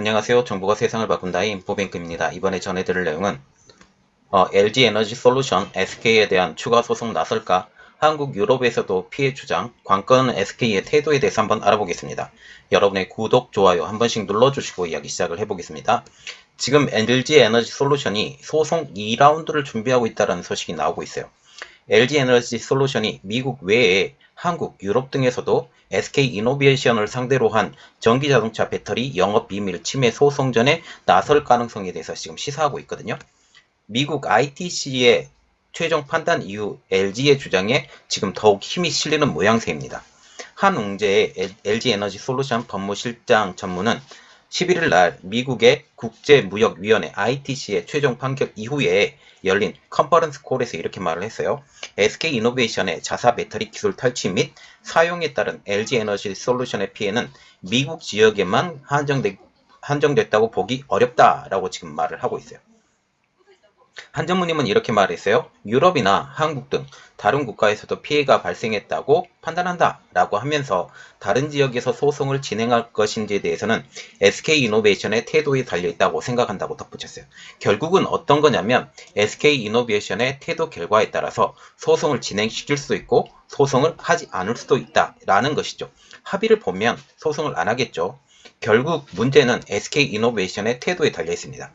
안녕하세요. 정보가 세상을 바꾼다의 인포뱅크입니다. 이번에 전해드릴 내용은 어, LG 에너지 솔루션 SK에 대한 추가 소송 나설까? 한국 유럽에서도 피해 주장, 관건 SK의 태도에 대해서 한번 알아보겠습니다. 여러분의 구독, 좋아요 한 번씩 눌러주시고 이야기 시작을 해보겠습니다. 지금 LG 에너지 솔루션이 소송 2라운드를 준비하고 있다는 소식이 나오고 있어요. LG 에너지 솔루션이 미국 외에 한국, 유럽 등에서도 SK 이노베이션을 상대로 한 전기 자동차 배터리 영업 비밀 침해 소송전에 나설 가능성에 대해서 지금 시사하고 있거든요. 미국 ITC의 최종 판단 이후 LG의 주장에 지금 더욱 힘이 실리는 모양새입니다. 한웅재의 LG 에너지 솔루션 법무실장 전무는 11일 날 미국의 국제무역위원회 ITC의 최종 판결 이후에 열린 컨퍼런스 콜에서 이렇게 말을 했어요. SK 이노베이션의 자사 배터리 기술 탈취 및 사용에 따른 LG 에너지 솔루션의 피해는 미국 지역에만 한정되, 한정됐다고 보기 어렵다라고 지금 말을 하고 있어요. 한전무님은 이렇게 말했어요. 유럽이나 한국 등 다른 국가에서도 피해가 발생했다고 판단한다 라고 하면서 다른 지역에서 소송을 진행할 것인지에 대해서는 SK이노베이션의 태도에 달려있다고 생각한다고 덧붙였어요. 결국은 어떤 거냐면 SK이노베이션의 태도 결과에 따라서 소송을 진행시킬 수도 있고 소송을 하지 않을 수도 있다 라는 것이죠. 합의를 보면 소송을 안 하겠죠. 결국 문제는 SK이노베이션의 태도에 달려 있습니다.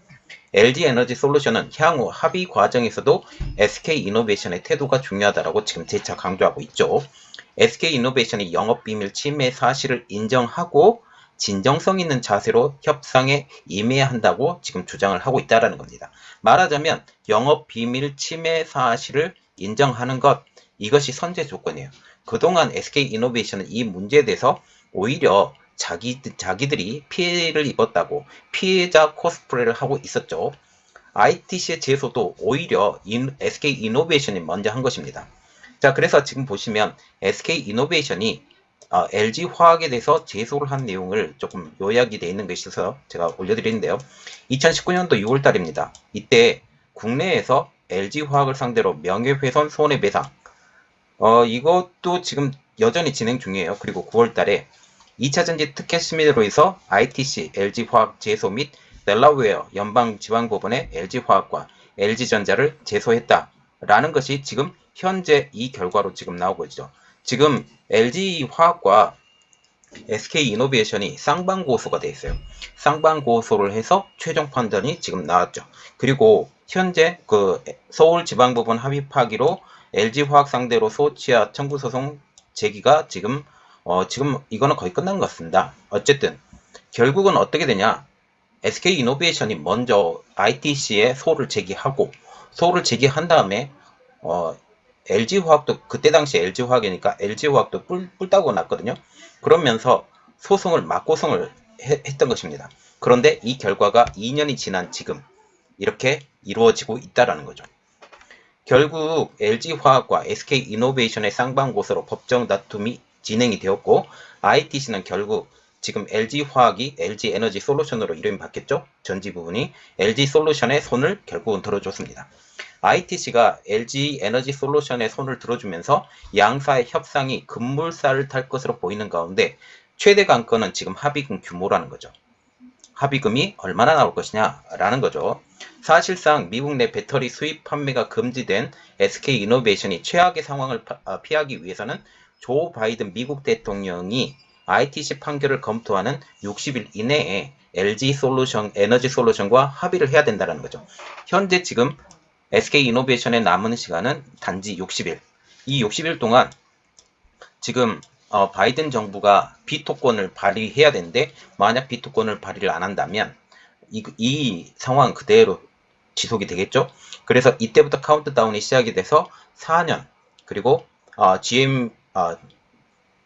LG 에너지 솔루션은 향후 합의 과정에서도 SK 이노베이션의 태도가 중요하다고 지금 재차 강조하고 있죠. SK 이노베이션이 영업 비밀 침해 사실을 인정하고 진정성 있는 자세로 협상에 임해야 한다고 지금 주장을 하고 있다는 겁니다. 말하자면 영업 비밀 침해 사실을 인정하는 것 이것이 선제 조건이에요. 그동안 SK 이노베이션은 이 문제에 대해서 오히려 자기, 자기들이 피해를 입었다고 피해자 코스프레를 하고 있었죠. ITC의 제소도 오히려 인, SK 이노베이션이 먼저 한 것입니다. 자, 그래서 지금 보시면 SK 이노베이션이 어, LG 화학에 대해서 제소를 한 내용을 조금 요약이 되어 있는 것이 있어서 제가 올려드리는데요. 2019년도 6월 달입니다. 이때 국내에서 LG 화학을 상대로 명예훼손 손해배상 어, 이것도 지금 여전히 진행 중이에요. 그리고 9월 달에 2차전지 특혜 심의로 해서 ITC, LG화학 제소 및 델라웨어 연방지방법원에 LG화학과 LG전자를 제소했다라는 것이 지금 현재 이 결과로 지금 나오고 있죠. 지금 LG화학과 SK이노베이션이 쌍방고소가 돼 있어요. 쌍방고소를 해서 최종 판단이 지금 나왔죠. 그리고 현재 그 서울지방법원 합의 파기로 LG화학 상대로 소치아 청구소송 제기가 지금 어, 지금 이거는 거의 끝난 것 같습니다. 어쨌든 결국은 어떻게 되냐? SK 이노베이션이 먼저 ITC에 소를 제기하고 소를 제기한 다음에 어, LG 화학도 그때 당시 LG 화학이니까 LG 화학도 뿔, 뿔따고 났거든요. 그러면서 소송을 맞고송을 했던 것입니다. 그런데 이 결과가 2년이 지난 지금 이렇게 이루어지고 있다라는 거죠. 결국 LG 화학과 SK 이노베이션의 쌍방고소로 법정 다툼이 진행이 되었고 ITC는 결국 지금 LG화학이 LG에너지 솔루션으로 이름이 바뀌었죠. 전지 부분이 LG솔루션의 손을 결국은 들어줬습니다. ITC가 LG에너지 솔루션의 손을 들어주면서 양사의 협상이 급물살을 탈 것으로 보이는 가운데 최대 관건은 지금 합의금 규모라는 거죠. 합의금이 얼마나 나올 것이냐라는 거죠. 사실상 미국 내 배터리 수입 판매가 금지된 SK 이노베이션이 최악의 상황을 아, 피하기 위해서는 조 바이든 미국 대통령이 ITC 판결을 검토하는 60일 이내에 LG 솔루션, 에너지 솔루션과 합의를 해야 된다는 거죠. 현재 지금 SK 이노베이션에 남은 시간은 단지 60일. 이 60일 동안 지금 어, 바이든 정부가 비토권을 발휘해야 되는데 만약 비토권을 발휘를 안 한다면 이, 이 상황 그대로 지속이 되겠죠. 그래서 이때부터 카운트다운이 시작이 돼서 4년 그리고 어, GM 아,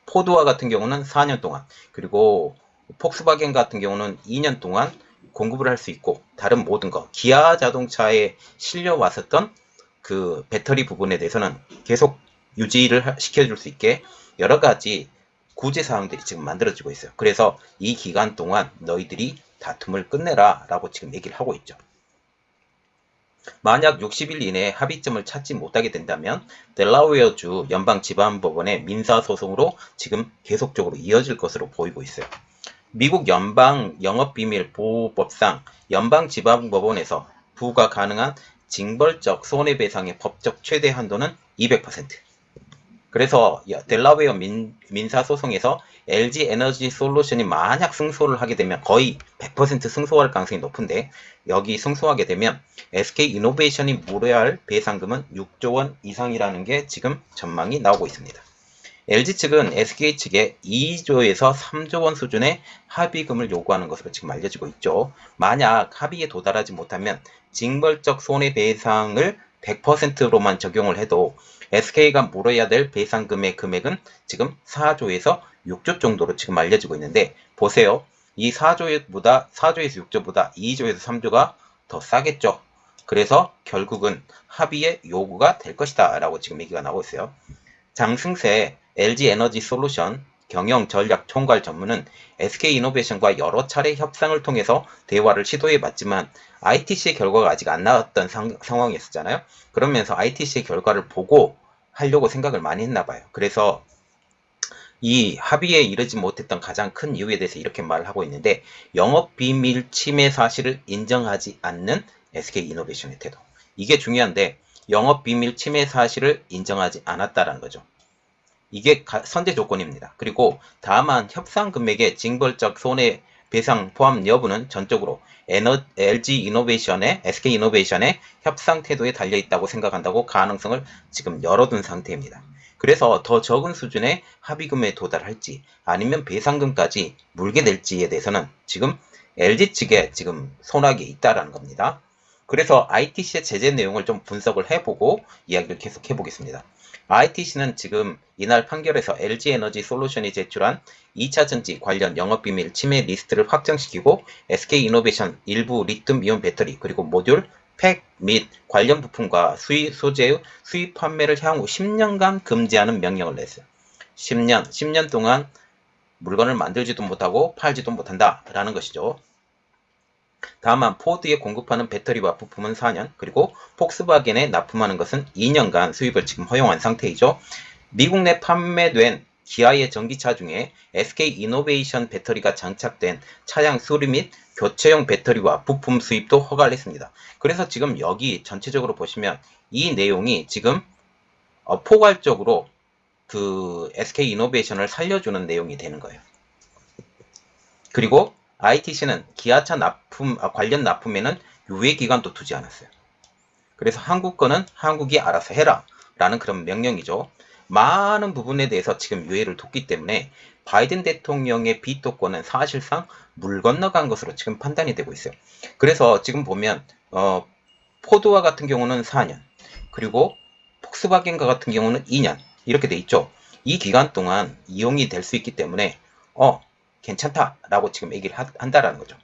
포드와 같은 경우는 4년 동안 그리고 폭스바겐 같은 경우는 2년 동안 공급을 할 수 있고 다른 모든 거 기아 자동차에 실려 왔었던 그 배터리 부분에 대해서는 계속 유지를 시켜줄 수 있게 여러 가지 구제 사항들이 지금 만들어지고 있어요. 그래서 이 기간 동안 너희들이 다툼을 끝내라 라고 지금 얘기를 하고 있죠. 만약 60일 이내에 합의점을 찾지 못하게 된다면 델라웨어주 연방지방법원의 민사소송으로 지금 계속적으로 이어질 것으로 보이고 있어요. 미국 연방 영업비밀 보호법상 연방지방법원에서 부과 가능한 징벌적 손해배상의 법적 최대 한도는 200%. 그래서 야- 델라웨어 민, 민사 소송에서 LG 에너지 솔루션이 만약 승소를 하게 되면 거의 100% 승소할 가능성이 높은데 여기 승소하게 되면 SK 이노베이션이 물어야 할 배상금은 6조 원 이상이라는 게 지금 전망이 나오고 있습니다. LG 측은 SK 측에 2조에서 3조 원 수준의 합의금을 요구하는 것으로 지금 알려지고 있죠. 만약 합의에 도달하지 못하면 징벌적 손해배상을 100%로만 적용을 해도 SK가 물어야 될 배상금의 금액은 지금 4조에서 6조 정도로 지금 알려지고 있는데 보세요. 이 4조보다 4조에서 6조보다 2조에서 3조가 더 싸겠죠. 그래서 결국은 합의의 요구가 될 것이다 라고 지금 얘기가 나오고 있어요. 장승세 LG 에너지 솔루션 경영 전략 총괄 전문은 SK 이노베이션과 여러 차례 협상을 통해서 대화를 시도해 봤지만 ITC의 결과가 아직 안 나왔던 상, 상황이었잖아요. 그러면서 ITC의 결과를 보고 하려고 생각을 많이 했나 봐요. 그래서 이 합의에 이르지 못했던 가장 큰 이유에 대해서 이렇게 말을 하고 있는데 영업 비밀 침해 사실을 인정하지 않는 SK 이노베이션의 태도. 이게 중요한데 영업 비밀 침해 사실을 인정하지 않았다라는 거죠. 이게 가- 선제 조건입니다. 그리고 다만 협상 금액의 징벌적 손해 배상 포함 여부는 전적으로 에너, LG 이노베이션의 SK 이노베이션의 협상 태도에 달려 있다고 생각한다고 가능성을 지금 열어둔 상태입니다. 그래서 더 적은 수준의 합의금에 도달할지 아니면 배상금까지 물게 될지에 대해서는 지금 LG 측에 지금 손학이 있다라는 겁니다. 그래서 ITC의 제재 내용을 좀 분석을 해보고 이야기를 계속 해보겠습니다. ITC는 지금 이날 판결에서 LG 에너지 솔루션이 제출한 2차 전지 관련 영업비밀 침해 리스트를 확정시키고 SK 이노베이션 일부 리튬 이온 배터리 그리고 모듈, 팩 및 관련 부품과 수입 소재의 수입 판매를 향후 10년간 금지하는 명령을 냈어요. 10년, 10년 동안 물건을 만들지도 못하고 팔지도 못한다 라는 것이죠. 다만 포드에 공급하는 배터리와 부품은 4년, 그리고 폭스바겐에 납품하는 것은 2년간 수입을 지금 허용한 상태이죠. 미국 내 판매된 기아의 전기차 중에 SK 이노베이션 배터리가 장착된 차량 수리 및 교체용 배터리와 부품 수입도 허가를 했습니다. 그래서 지금 여기 전체적으로 보시면 이 내용이 지금 어, 포괄적으로 그 SK 이노베이션을 살려주는 내용이 되는 거예요. 그리고 ITC는 기아차 납품 아, 관련 납품에는 유예 기간도 두지 않았어요. 그래서 한국 거는 한국이 알아서 해라 라는 그런 명령이죠. 많은 부분에 대해서 지금 유예를 뒀기 때문에 바이든 대통령의 비토권은 사실상 물 건너간 것으로 지금 판단이 되고 있어요. 그래서 지금 보면 어, 포드와 같은 경우는 4년, 그리고 폭스바겐과 같은 경우는 2년 이렇게 돼 있죠. 이 기간 동안 이용이 될 수 있기 때문에 어 괜찮다라고 지금 얘기를 하- 한다라는 거죠.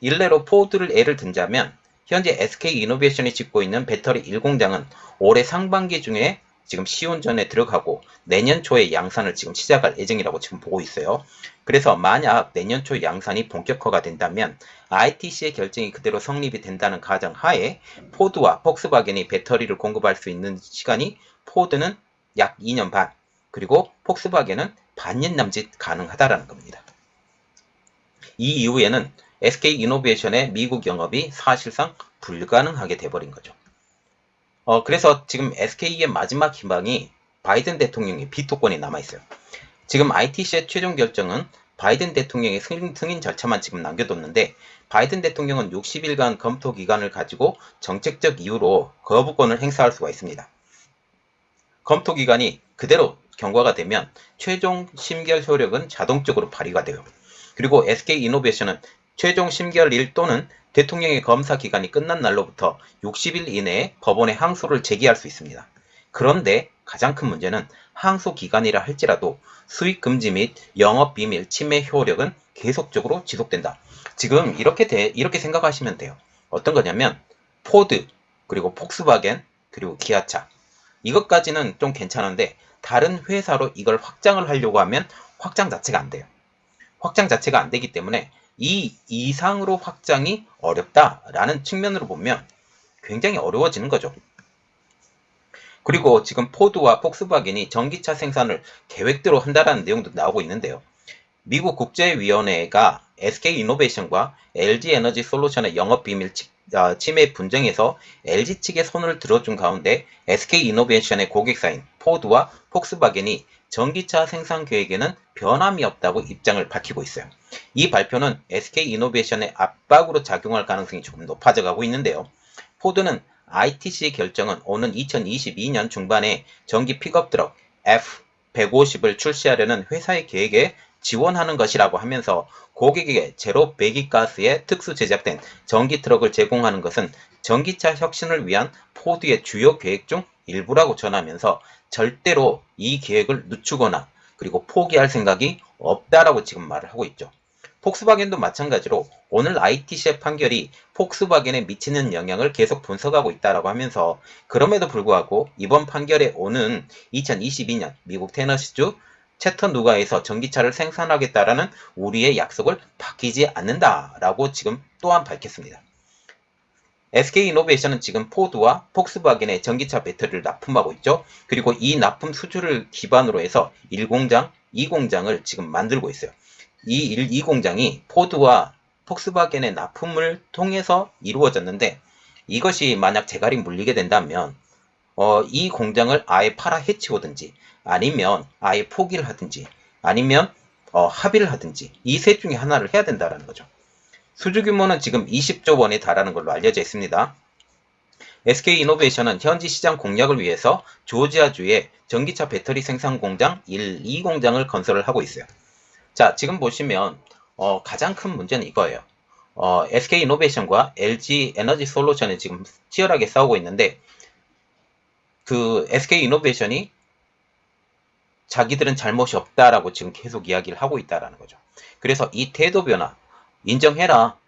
일례로 포드를 예를 든자면 현재 SK 이노베이션이 짓고 있는 배터리 1공장은 올해 상반기 중에 지금 시운전에 들어가고 내년 초에 양산을 지금 시작할 예정이라고 지금 보고 있어요. 그래서 만약 내년 초 양산이 본격화가 된다면 ITC의 결정이 그대로 성립이 된다는 가정 하에 포드와 폭스바겐이 배터리를 공급할 수 있는 시간이 포드는 약 2년 반, 그리고 폭스바겐은 반년 남짓 가능하다라는 겁니다. 이 이후에는 SK 이노베이션의 미국 영업이 사실상 불가능하게 돼버린 거죠. 어, 그래서 지금 SK의 마지막 희망이 바이든 대통령의 비토권이 남아있어요. 지금 ITC의 최종 결정은 바이든 대통령의 승인, 승인 절차만 지금 남겨뒀는데 바이든 대통령은 60일간 검토 기간을 가지고 정책적 이유로 거부권을 행사할 수가 있습니다. 검토 기간이 그대로 경과가 되면 최종 심결 효력은 자동적으로 발휘가 돼요. 그리고 SK 이노베이션은 최종 심결일 또는 대통령의 검사 기간이 끝난 날로부터 60일 이내에 법원에 항소를 제기할 수 있습니다. 그런데 가장 큰 문제는 항소 기간이라 할지라도 수익 금지 및 영업 비밀 침해 효력은 계속적으로 지속된다. 지금 이렇게 돼, 이렇게 생각하시면 돼요. 어떤 거냐면 포드 그리고 폭스바겐 그리고 기아차 이것까지는 좀 괜찮은데 다른 회사로 이걸 확장을 하려고 하면 확장 자체가 안 돼요. 확장 자체가 안 되기 때문에 이 이상으로 확장이 어렵다라는 측면으로 보면 굉장히 어려워지는 거죠. 그리고 지금 포드와 폭스바겐이 전기차 생산을 계획대로 한다라는 내용도 나오고 있는데요. 미국 국제위원회가 SK 이노베이션과 LG 에너지 솔루션의 영업 비밀 치- 아, 침해 분쟁에서 LG 측의 손을 들어준 가운데 SK 이노베이션의 고객사인 포드와 폭스바겐이 전기차 생산 계획에는 변함이 없다고 입장을 밝히고 있어요. 이 발표는 SK 이노베이션의 압박으로 작용할 가능성이 조금 높아져 가고 있는데요. 포드는 ITC의 결정은 오는 2022년 중반에 전기 픽업 트럭 F150을 출시하려는 회사의 계획에 지원하는 것이라고 하면서 고객에게 제로 배기가스에 특수 제작된 전기 트럭을 제공하는 것은 전기차 혁신을 위한 포드의 주요 계획 중 일부라고 전하면서 절대로 이 계획을 늦추거나 그리고 포기할 생각이 없다라고 지금 말을 하고 있죠. 폭스바겐도 마찬가지로 오늘 ITC의 판결이 폭스바겐에 미치는 영향을 계속 분석하고 있다라고 하면서 그럼에도 불구하고 이번 판결에 오는 2022년 미국 테너시주 채터누가에서 전기차를 생산하겠다라는 우리의 약속을 바뀌지 않는다라고 지금 또한 밝혔습니다. SK 이노베이션은 지금 포드와 폭스바겐의 전기차 배터리를 납품하고 있죠. 그리고 이 납품 수주를 기반으로 해서 1공장, 2공장을 지금 만들고 있어요. 이 1, 2공장이 포드와 폭스바겐의 납품을 통해서 이루어졌는데 이것이 만약 재갈이 물리게 된다면 어, 이 공장을 아예 팔아 해치우든지 아니면 아예 포기를 하든지 아니면 어, 합의를 하든지 이 셋 중에 하나를 해야 된다라는 거죠. 수주 규모는 지금 20조 원에 달하는 걸로 알려져 있습니다. SK 이노베이션은 현지 시장 공략을 위해서 조지아주에 전기차 배터리 생산 공장 1, 2 공장을 건설을 하고 있어요. 자, 지금 보시면 어, 가장 큰 문제는 이거예요. 어, SK 이노베이션과 LG 에너지 솔루션이 지금 치열하게 싸우고 있는데 그 SK 이노베이션이 자기들은 잘못이 없다라고 지금 계속 이야기를 하고 있다라는 거죠. 그래서 이 태도 변화 인정해라.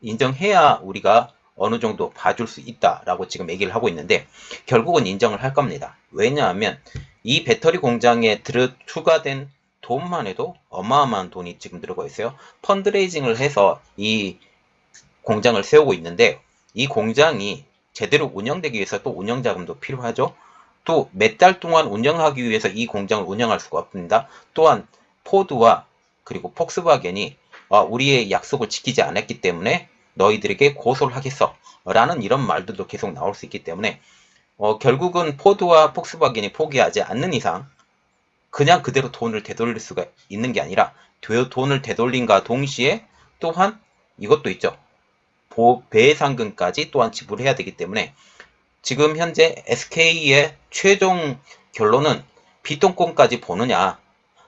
인정해야 우리가 어느 정도 봐줄 수 있다라고 지금 얘기를 하고 있는데 결국은 인정을 할 겁니다. 왜냐하면 이 배터리 공장에 들어 추가된 돈만 해도 어마어마한 돈이 지금 들어가 있어요. 펀드레이징을 해서 이 공장을 세우고 있는데 이 공장이 제대로 운영되기 위해서 또 운영 자금도 필요하죠. 또 몇 달 동안 운영하기 위해서 이 공장을 운영할 수가 없습니다. 또한 포드와 그리고 폭스바겐이 아, 우리의 약속을 지키지 않았기 때문에 너희들에게 고소를 하겠어 라는 이런 말들도 계속 나올 수 있기 때문에 어, 결국은 포드와 폭스바겐이 포기하지 않는 이상 그냥 그대로 돈을 되돌릴 수가 있는 게 아니라 되- 돈을 되돌린과 동시에 또한 이것도 있죠. 보- 배상금까지 또한 지불해야 되기 때문에 지금 현재 SK의 최종 결론은 비통권까지 보느냐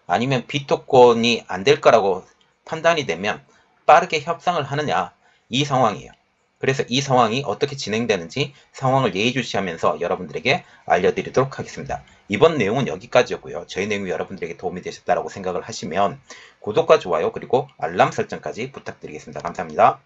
아니면 비토권이 안 될 거라고 판단이 되면 빠르게 협상을 하느냐 이 상황이에요. 그래서 이 상황이 어떻게 진행되는지 상황을 예의주시하면서 여러분들에게 알려드리도록 하겠습니다. 이번 내용은 여기까지였고요. 저희 내용이 여러분들에게 도움이 되셨다고 생각을 하시면 구독과 좋아요 그리고 알람 설정까지 부탁드리겠습니다. 감사합니다.